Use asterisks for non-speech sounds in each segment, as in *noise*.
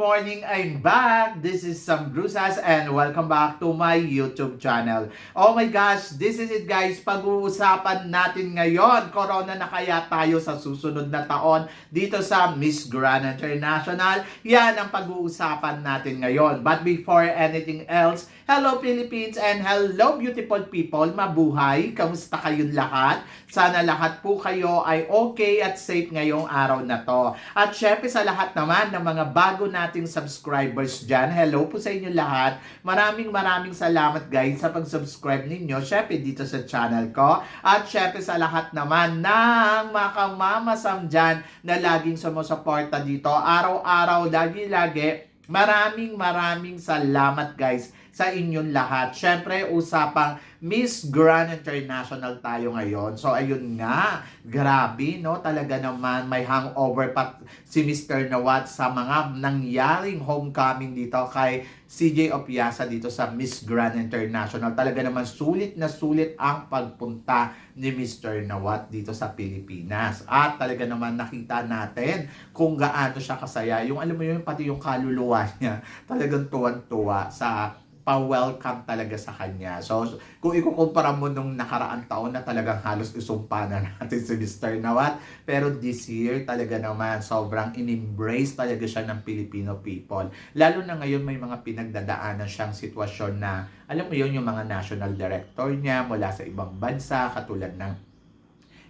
Morning! I'm back! This is Sam Brusas and welcome back to my YouTube channel. Oh my gosh! This is it guys! Pag-uusapan natin ngayon, corona na kaya tayo sa susunod na taon dito sa Miss Grand International. Yan ang pag-uusapan natin ngayon. But before anything else, hello Philippines and hello beautiful people! Mabuhay! Kamusta kayong lahat? Sana lahat po kayo ay okay at safe ngayong araw na to. At syempre sa lahat naman ng mga bago nating subscribers dyan, hello po sa inyo lahat. Maraming maraming salamat guys sa pag-subscribe ninyo, syempre dito sa channel ko. At syempre sa lahat naman ng mga kamamasam dyan na laging sumusuporta dito, araw-araw, lagi-lagi. Maraming maraming salamat guys sa inyong lahat. Syempre, usapang Miss Grand International tayo ngayon. So, ayun nga, grabe, no? Talaga naman, may hangover pa si Mr. Nawat sa mga nangyaring homecoming dito kay CJ Opiasa dito sa Miss Grand International. Talaga naman, sulit na sulit ang pagpunta ni Mr. Nawat dito sa Pilipinas. At talaga naman nakita natin kung gaano siya kasaya. Yung alam mo yun, pati yung kaluluwa niya, *laughs* talagang tuwan-tuwa sa pa-welcome talaga sa kanya. So, kung ikukumpara mo nung nakaraang taon na talagang halos isumpa na *laughs* natin si Mr. Nawat, pero this year talaga naman sobrang in-embrace talaga siya ng Filipino people. Lalo na ngayon may mga pinagdadaanan siyang sitwasyon na, alam mo yun, yung mga national director niya mula sa ibang bansa, katulad ng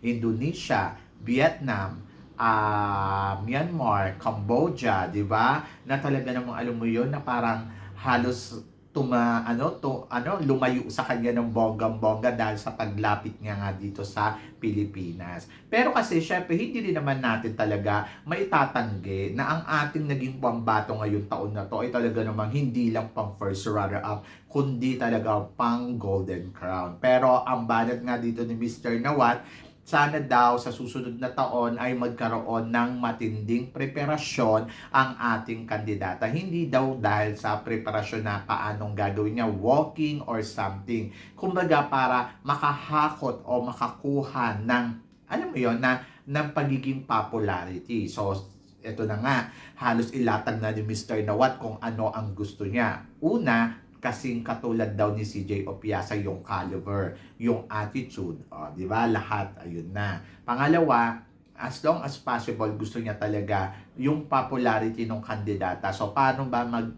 Indonesia, Vietnam, uh, Myanmar, Cambodia, di ba? Na talaga namang alam mo yun na parang halos tuma ano to ano lumayo sa kanya ng bonggang-bongga dahil sa paglapit niya nga dito sa Pilipinas. Pero kasi syempre hindi din naman natin talaga maitatanggi na ang ating naging pambato ngayong taon na to ay talaga namang hindi lang pang first runner up kundi talaga pang golden crown. Pero ang banat nga dito ni Mr. Nawat sana daw sa susunod na taon ay magkaroon ng matinding preparasyon ang ating kandidata. Hindi daw dahil sa preparasyon na paanong gagawin niya, walking or something. Kumbaga para makahakot o makakuha ng, alam mo yon na ng pagiging popularity. So, ito na nga, halos ilatag na ni Mr. Nawat kung ano ang gusto niya. Una, kasing katulad daw ni CJ Opiasa yung caliber, yung attitude, oh, 'di ba? Lahat ayun na. Pangalawa, as long as possible gusto niya talaga yung popularity ng kandidata. So paano ba mag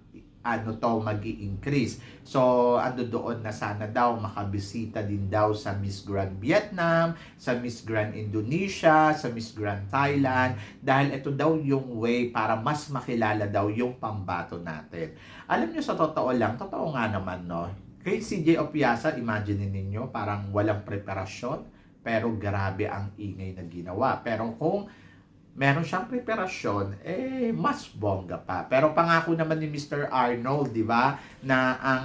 ano to mag increase So, ando doon na sana daw makabisita din daw sa Miss Grand Vietnam, sa Miss Grand Indonesia, sa Miss Grand Thailand, dahil ito daw yung way para mas makilala daw yung pambato natin. Alam niyo sa totoo lang, totoo nga naman no, kay CJ Opiasa, imagine ninyo, parang walang preparasyon, pero grabe ang ingay na ginawa. Pero kung meron siyang preparasyon, eh, mas bongga pa. Pero pangako naman ni Mr. Arnold, di ba, na ang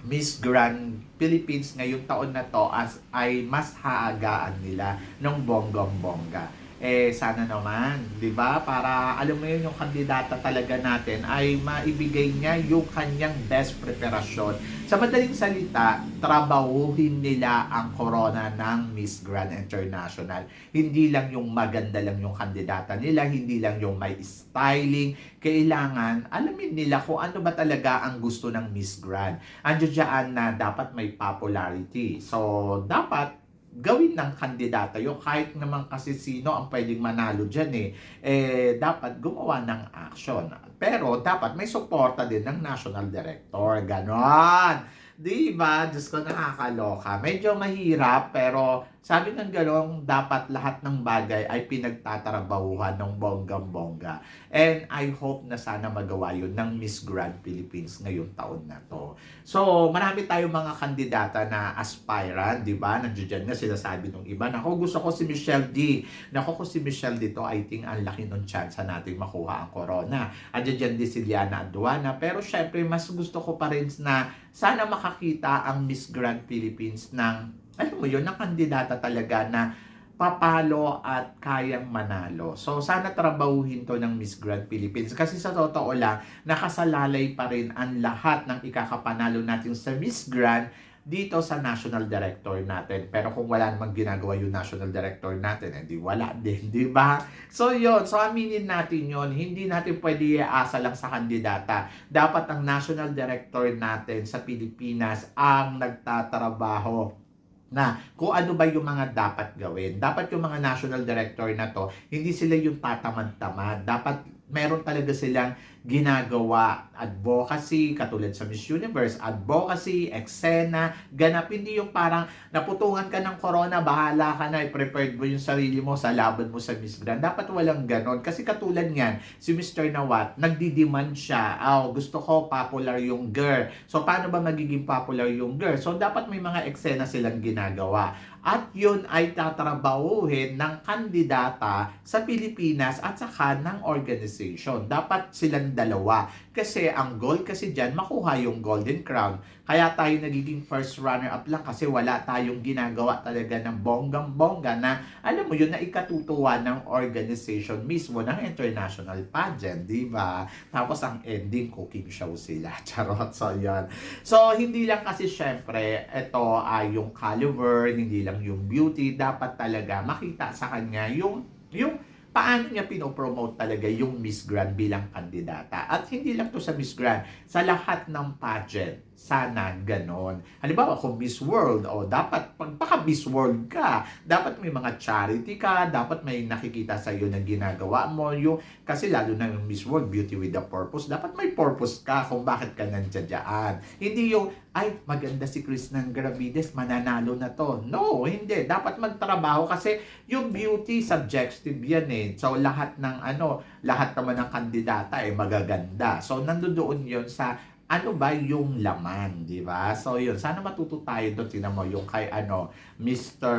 Miss Grand Philippines ngayong taon na to as ay mas haagaan nila ng bonggong-bongga eh sana naman, 'di ba? Para alam mo 'yun yung kandidata talaga natin ay maibigay niya yung kanyang best preparasyon. Sa madaling salita, trabahuhin nila ang corona ng Miss Grand International. Hindi lang yung maganda lang yung kandidata nila, hindi lang yung may styling. Kailangan alamin nila kung ano ba talaga ang gusto ng Miss Grand. Andiyo diyan na dapat may popularity. So, dapat gawin ng kandidata yung kahit naman kasi sino ang pwedeng manalo dyan eh, eh dapat gumawa ng action. Pero dapat may suporta din ng national director. Ganon. Di ba? Diyos ko, nakakaloka. Medyo mahirap, pero sabi ng galong, dapat lahat ng bagay ay pinagtatrabahuhan ng bonggang-bongga. And I hope na sana magawa yun ng Miss Grand Philippines ngayong taon na to. So, marami tayong mga kandidata na aspirant, di ba? Nandiyo dyan na sinasabi ng iba. Nako, gusto ko si Michelle D. Nako, ko si Michelle dito, I think ang laki ng chance natin makuha ang corona. Andiyan din si Liana Aduana. Pero syempre, mas gusto ko pa rin na sana makakita ang Miss Grand Philippines ng, alam mo yun, na kandidata talaga na papalo at kayang manalo. So, sana trabahuhin to ng Miss Grand Philippines. Kasi sa totoo lang, nakasalalay pa rin ang lahat ng ikakapanalo natin sa Miss Grand dito sa national director natin. Pero kung wala namang ginagawa yung national director natin, edi wala din, di ba? So yun, so aminin natin yon hindi natin pwede iasa lang sa kandidata. Dapat ang national director natin sa Pilipinas ang nagtatrabaho na kung ano ba yung mga dapat gawin. Dapat yung mga national director na to, hindi sila yung tatamad-tamad. Dapat meron talaga silang ginagawa advocacy, katulad sa Miss Universe, advocacy, eksena, ganap. Hindi yung parang naputungan ka ng corona, bahala ka na, i-prepared mo yung sarili mo sa laban mo sa Miss Grand. Dapat walang ganon. Kasi katulad niyan, si Mr. Nawat, nagdi-demand siya, oh, gusto ko popular yung girl. So, paano ba magiging popular yung girl? So, dapat may mga eksena silang ginagawa at yun ay tatrabahuhin ng kandidata sa Pilipinas at saka ng organization. Dapat silang dalawa. Kasi ang goal kasi dyan, makuha yung Golden Crown. Kaya tayo nagiging first runner-up lang kasi wala tayong ginagawa talaga ng bonggang-bongga na alam mo yun na ikatutuwa ng organization mismo ng international pageant, di ba? Tapos ang ending, cooking show sila. *laughs* Charot, so yan. So, hindi lang kasi syempre, ito ay yung caliber, hindi lang yung beauty, dapat talaga makita sa kanya yung, yung paano niya pinopromote talaga yung Miss Grand bilang kandidata. At hindi lang to sa Miss Grand, sa lahat ng pageant, sana ganon. Halimbawa, kung Miss World, o dapat, pag baka Miss World ka, dapat may mga charity ka, dapat may nakikita sa iyo na ginagawa mo. Yung, kasi lalo na yung Miss World, Beauty with a Purpose, dapat may purpose ka kung bakit ka nandiyan dyan. Hindi yung, ay, maganda si Chris ng Gravides, mananalo na to. No, hindi. Dapat magtrabaho kasi yung beauty subjective yan eh. So, lahat ng ano, lahat naman ng kandidata eh magaganda. So, nandoon yun sa ano ba yung laman, di ba? So, yun. Sana matuto tayo doon. Tingnan mo, yung kay ano, Mr.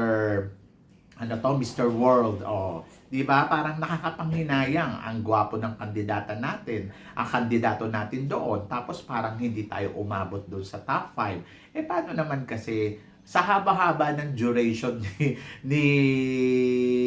Ano to? Mr. World. Oh, di ba? Parang nakakapanghinayang ang gwapo ng kandidata natin. Ang kandidato natin doon. Tapos parang hindi tayo umabot doon sa top 5. Eh, paano naman kasi sa haba-haba ng duration *laughs* ni, ni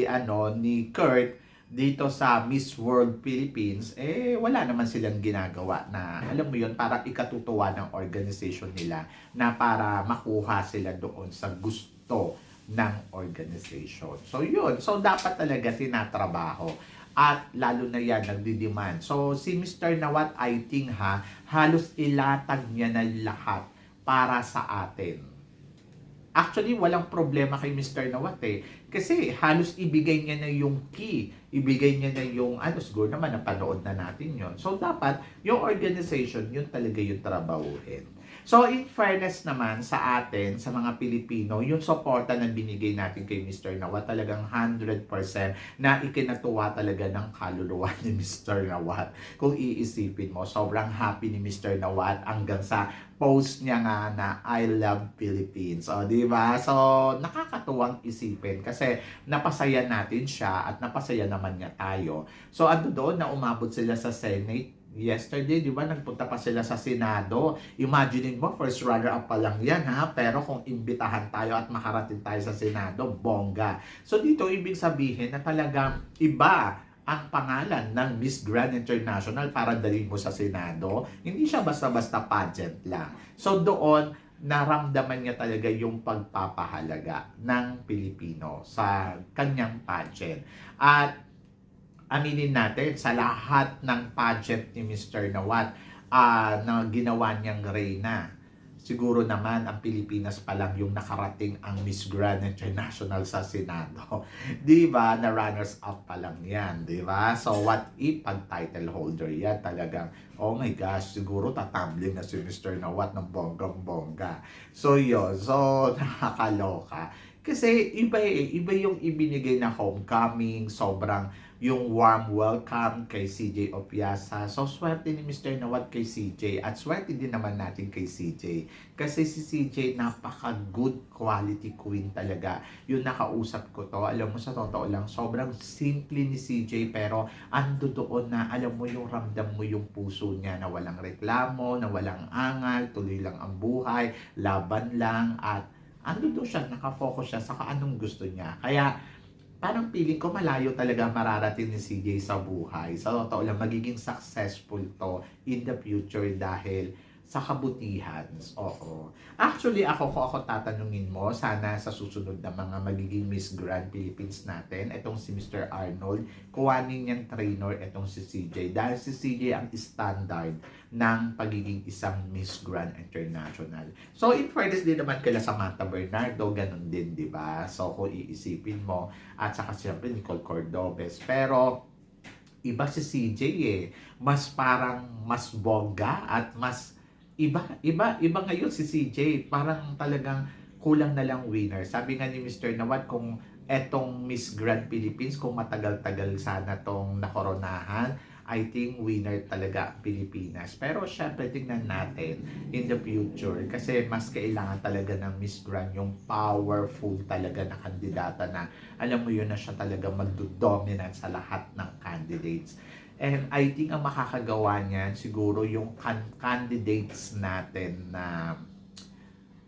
ano ni Kurt dito sa Miss World Philippines, eh wala naman silang ginagawa na alam mo yun, parang ikatutuwa ng organization nila na para makuha sila doon sa gusto ng organization. So yun, so dapat talaga tinatrabaho at lalo na yan nagdi-demand. So si Mr. Nawat I think ha, halos ilatag niya na lahat para sa atin. Actually, walang problema kay Mr. Nawat eh. Kasi halos ibigay niya na yung key. Ibigay niya na yung, ano, siguro naman napanood na natin yon So, dapat yung organization, yun talaga yung trabahuhin. So, in fairness naman sa atin, sa mga Pilipino, yung suporta na binigay natin kay Mr. Nawat, talagang 100% na ikinatuwa talaga ng kaluluwa ni Mr. Nawat. Kung iisipin mo, sobrang happy ni Mr. Nawat hanggang sa post niya nga na I love Philippines. O, di ba? So, nakakatuwang isipin kasi napasaya natin siya at napasaya naman niya tayo. So, ano doon na umabot sila sa Senate yesterday, di ba, nagpunta pa sila sa Senado. Imagine mo, first runner-up pa lang yan, ha? Pero kung imbitahan tayo at makarating tayo sa Senado, bongga. So dito, ibig sabihin na talagang iba ang pangalan ng Miss Grand International para dalhin mo sa Senado. Hindi siya basta-basta pageant lang. So doon, naramdaman niya talaga yung pagpapahalaga ng Pilipino sa kanyang pageant. At aminin natin sa lahat ng pageant ni Mr. Nawat uh, na ginawa niyang Reyna. Siguro naman ang Pilipinas pa lang yung nakarating ang Miss Grand International sa Senado. *laughs* 'Di ba? Na runners up pa lang 'yan, 'di ba? So what if pag title holder 'yan talagang oh my gosh, siguro tatambling na si Mr. Nawat ng bonggang-bongga. So 'yun. So *laughs* nakakaloka. Kasi iba eh, iba yung ibinigay na homecoming, sobrang yung warm welcome kay CJ Opiasa. So, swerte ni Mr. Nawat kay CJ at swerte din naman natin kay CJ. Kasi si CJ napaka-good quality queen talaga. Yung nakausap ko to, alam mo sa totoo lang, sobrang simple ni CJ pero ando doon na alam mo yung ramdam mo yung puso niya na walang reklamo, na walang angal, tuloy lang ang buhay, laban lang at ando doon siya, nakafocus siya sa anong gusto niya. Kaya parang feeling ko malayo talaga mararating ni CJ sa buhay. Sa totoo lang, magiging successful to in the future dahil sa kabutihan. Oo. Actually, ako kung ako tatanungin mo, sana sa susunod na mga magiging Miss Grand Philippines natin, itong si Mr. Arnold, kuwanin niyang trainer itong si CJ. Dahil si CJ ang standard ng pagiging isang Miss Grand International. So, in fairness din naman kila Samantha Bernardo, ganun din, di ba? So, kung iisipin mo, at saka siyempre Nicole Cordobes. Pero, iba si CJ eh. Mas parang mas bongga at mas iba, iba, iba ngayon si CJ. Parang talagang kulang na lang winner. Sabi nga ni Mr. Nawat, kung etong Miss Grand Philippines, kung matagal-tagal sana tong nakoronahan, I think winner talaga Pilipinas. Pero syempre tingnan natin in the future kasi mas kailangan talaga ng Miss Grand yung powerful talaga na kandidata na alam mo yun na siya talaga magdo-dominant sa lahat ng candidates. And I think ang makakagawa niyan siguro yung can- candidates natin na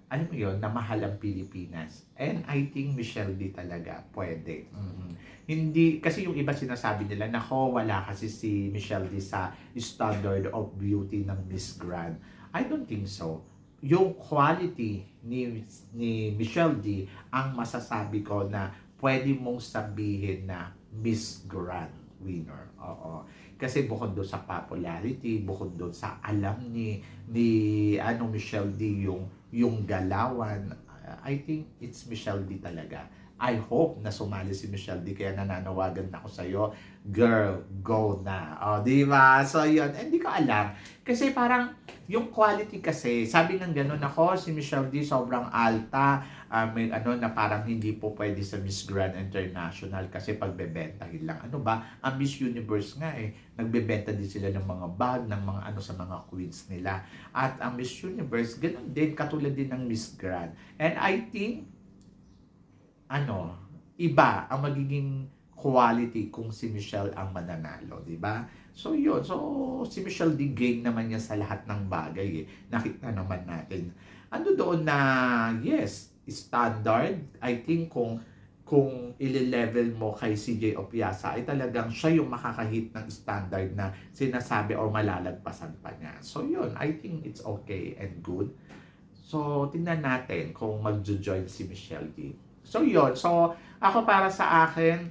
alam mo yun, na mahal ang Pilipinas. And I think Michelle D talaga pwede. Mhm. Hindi, kasi yung iba sinasabi nila, nako, wala kasi si Michelle D sa standard of beauty ng Miss Grand. I don't think so. Yung quality ni, ni Michelle D ang masasabi ko na pwede mong sabihin na Miss Grand winner. Oo. Kasi bukod doon sa popularity, bukod doon sa alam ni ni ano Michelle D yung yung galawan, I think it's Michelle D talaga. I hope na sumali si Michelle D kaya nananawagan ako sa iyo, girl, go na. O, di ba? So, yun. Eh, Hindi ko alam. Kasi parang, yung quality kasi, sabi ng ganun ako, si Michelle D sobrang alta, ah, may ano na parang hindi po pwede sa Miss Grand International kasi pagbebentahin lang. Ano ba? Ang Miss Universe nga eh, nagbebenta din sila ng mga bag, ng mga ano sa mga queens nila. At ang Miss Universe, ganun din, katulad din ng Miss Grand. And I think, ano, iba ang magiging quality kung si Michelle ang mananalo, di ba? So yun, so si Michelle di game naman niya sa lahat ng bagay eh. Nakita naman natin. Ano doon na, yes, standard, I think kung kung ile-level mo kay CJ Opiasa ay talagang siya yung makakahit ng standard na sinasabi or malalagpasan pa niya. So yun, I think it's okay and good. So tingnan natin kung magjo-join si Michelle D. So yun, so ako para sa akin,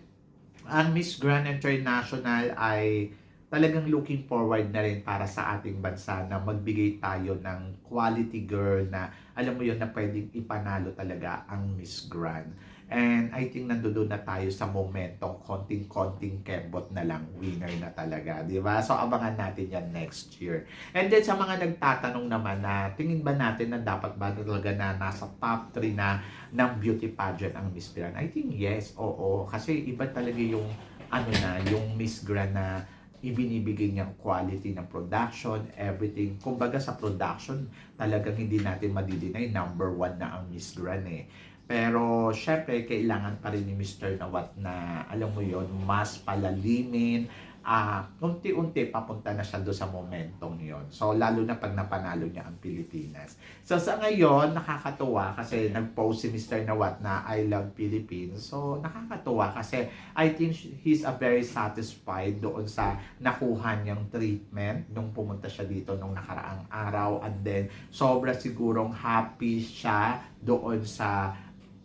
ang Miss Grand International ay talagang looking forward na rin para sa ating bansa na magbigay tayo ng quality girl na alam mo yun na pwedeng ipanalo talaga ang Miss Grand. And I think nandoon na tayo sa momentong konting-konting kembot na lang winner na talaga, di ba? So abangan natin yan next year. And then sa mga nagtatanong naman na tingin ba natin na dapat ba talaga na nasa top 3 na ng beauty pageant ang Miss Grand? I think yes, oo. Kasi iba talaga yung ano na, yung Miss Grand na ibinibigay niyang quality ng production, everything. Kumbaga sa production, talagang hindi natin madidinay, number one na ang Miss Grand eh. Pero syempre kailangan pa rin ni Mr. Nawat na alam mo yon mas palalimin ah unti-unti papunta na siya doon sa momentong yon. So lalo na pag napanalo niya ang Pilipinas. So sa ngayon nakakatuwa kasi nag-post si Mr. Nawat na I love Philippines. So nakakatuwa kasi I think he's a very satisfied doon sa nakuha niyang treatment nung pumunta siya dito nung nakaraang araw and then sobra sigurong happy siya doon sa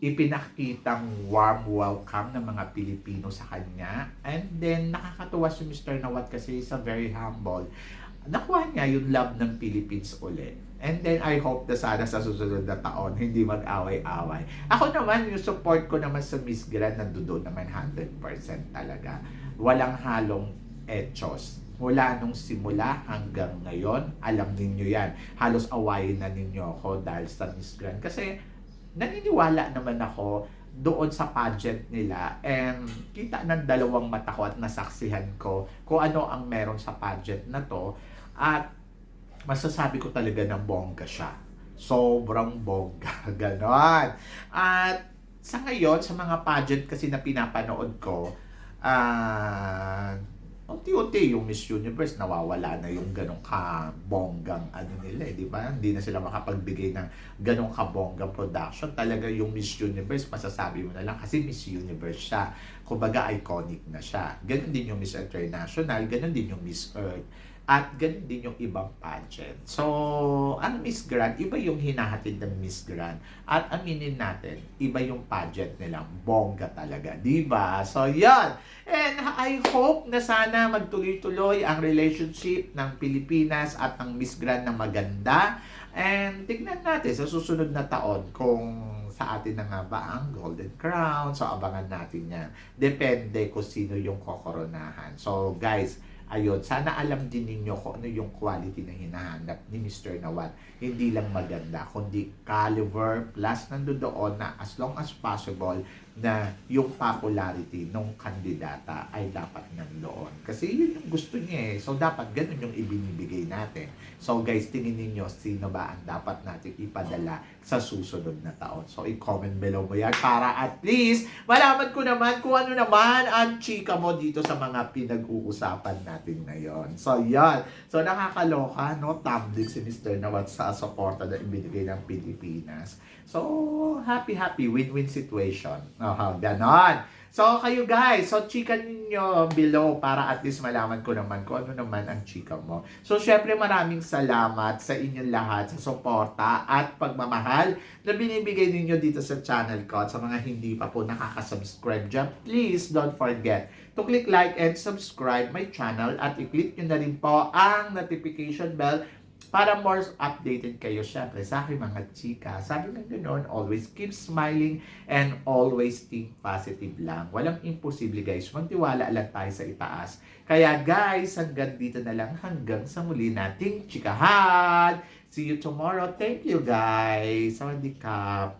ipinakitang warm welcome ng mga Pilipino sa kanya. And then, nakakatuwa si Mr. Nawat kasi is a very humble. Nakuha niya yung love ng Philippines ulit. And then, I hope na sana sa susunod na taon, hindi mag-away-away. Ako naman, yung support ko naman sa Miss Grand, nandoon naman 100% talaga. Walang halong etos. Mula nung simula hanggang ngayon, alam ninyo yan. Halos awayin na ninyo ako dahil sa Miss Grand. Kasi, naniniwala naman ako doon sa pageant nila and kita ng dalawang mata ko at nasaksihan ko kung ano ang meron sa pageant na to at masasabi ko talaga na bongga siya. Sobrang bongga. *laughs* Ganon. At sa ngayon, sa mga pageant kasi na pinapanood ko, ah unti-unti yung Miss Universe nawawala na yung ganong kabonggang ano nila eh, di ba? Hindi na sila makapagbigay ng ganong kabonggang production. Talaga yung Miss Universe, masasabi mo na lang kasi Miss Universe siya. Kumbaga iconic na siya. Ganon din yung Miss International, ganon din yung Miss Earth. At ganun din yung ibang pageant. So, ang Miss Grand, iba yung hinahatid ng Miss Grand. At aminin natin, iba yung pageant nilang. Bongga talaga. di ba? So, yan. And I hope na sana magtuloy-tuloy ang relationship ng Pilipinas at ng Miss Grand na maganda. And tignan natin sa susunod na taon kung sa atin na nga ba ang Golden Crown. So, abangan natin yan. Depende kung sino yung kokoronahan. So, guys, ayun, sana alam din ninyo kung ano yung quality na hinahanap ni Mr. Nawal. Hindi lang maganda, kundi caliber plus nandoon na as long as possible na yung popularity ng kandidata ay dapat nandoon. Kasi yun yung gusto niya eh. So, dapat ganun yung ibinibigay natin. So, guys, tingin ninyo sino ba ang dapat natin ipadala sa susunod na taon. So, i-comment below mo yan para at least malaman ko naman kung ano naman ang chika mo dito sa mga pinag-uusapan natin ngayon. So, yan. So, nakakaloka, no? Tumbling si Mr. Nawat sa suporta na ibinigay ng Pilipinas. So, happy-happy, win-win situation. Aha, ganon. So, kayo guys, so chika ninyo below para at least malaman ko naman kung ano naman ang chika mo. So, syempre maraming salamat sa inyong lahat sa suporta at pagmamahal na binibigay ninyo dito sa channel ko. At sa mga hindi pa po nakaka-subscribe dyan, please don't forget to click like and subscribe my channel at i-click nyo na rin po ang notification bell para more updated kayo syempre sa aking mga chika. Sabi nga ganoon, always keep smiling and always think positive lang. Walang imposible guys. Magtiwala lang tayo sa itaas. Kaya guys, hanggang dito na lang hanggang sa muli nating chikahan. See you tomorrow. Thank you guys. Sawadee ka.